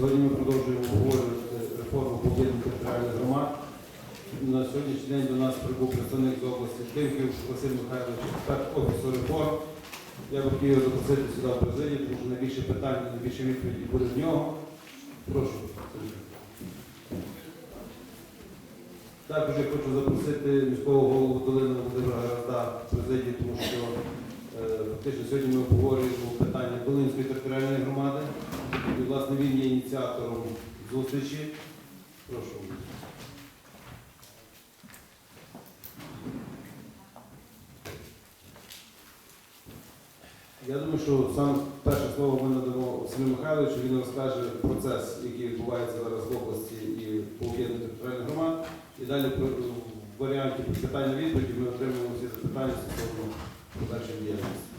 Сьогодні ми продовжуємо обговорювати реформу об'єднаних територіальних громад. На сьогоднішній день до нас прибув представник з області Тимків Василь Михайлович, експерт офісу реформ. Я би хотів запросити сюди в президію, тому що найбільше питань, найбільше відповіді буде в нього. Прошу. Також я хочу запросити міського голову Долини Володимира Гаразда в президію, тому що е, фактично сьогодні ми обговорюємо питання Долинської територіальної громади. Власне, він є ініціатором зустрічі. Прошу. Я думаю, що саме перше слово ми надамо Василю Михайловичу, він розкаже процес, який відбувається зараз в області і по об'єднаних територіальних громад. І далі в варіанті питання відповіді ми отримаємо всі запитання стосовно подальшої діяльності.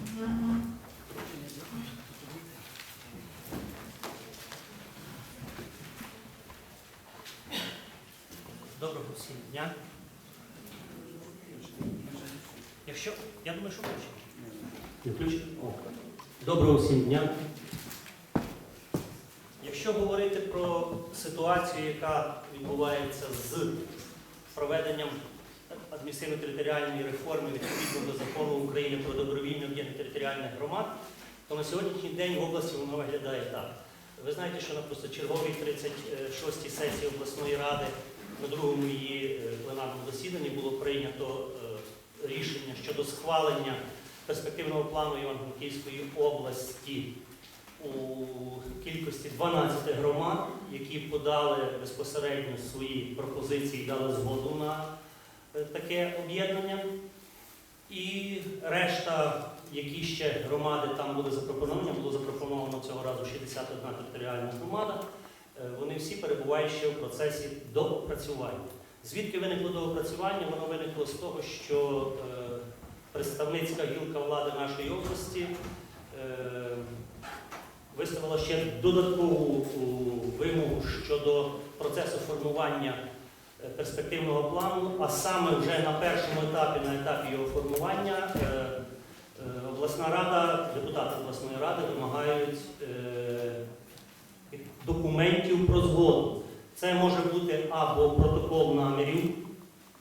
Доброго всім дня. Якщо, я думаю, що? О. Доброго всім дня. Якщо говорити про ситуацію, яка відбувається з проведенням адміністративно-територіальної реформи відповідно до закону України про добровільне об'єднання територіальних громад, то на сьогоднішній день в області воно виглядає так. Ви знаєте, що на позачерговій 36-й сесії обласної ради на другому її е, пленарному засіданні було прийнято е, рішення щодо схвалення перспективного плану Івано-Франківської області у кількості 12 громад, які подали безпосередньо свої пропозиції, дали згоду на е, таке об'єднання. І решта, які ще громади там були запропоновані, було запропоновано цього разу 61 територіальна громада. Е, Вони всі перебувають ще в процесі доопрацювання. Звідки виникло доопрацювання? Воно виникло з того, що е, представницька гілка влади нашої області е, виставила ще додаткову вимогу щодо процесу формування перспективного плану, а саме вже на першому етапі, на етапі його формування, обласна рада, депутати обласної ради вимагають документів про згоду. Це може бути або протокол намірів,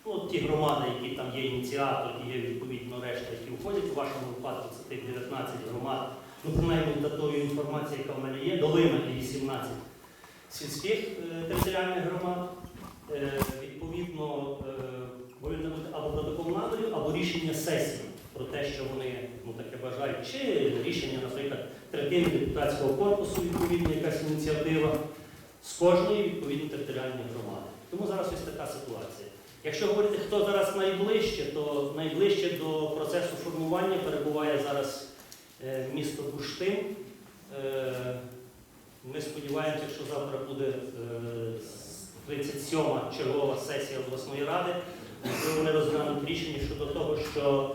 ну, ті громади, які там є ініціатор, і є відповідно решта, які входять, у вашому випадку це тих 19 громад, ну принаймні та тої інформації, яка в мене є, долина і 18 сільських е, територіальних громад. Е, відповідно, е, повинно бути або протокол намірів, або рішення сесії про те, що вони ну, чи рішення, наприклад, третини депутатського корпусу, відповідно, якась ініціатива з кожної відповідно територіальної громади. Тому зараз ось така ситуація. Якщо говорити, хто зараз найближче, то найближче до процесу формування перебуває зараз е, місто Буштин. Е, Ми сподіваємося, що завтра буде е, 37-ма чергова сесія обласної ради, де вони розглянуть рішення щодо того, що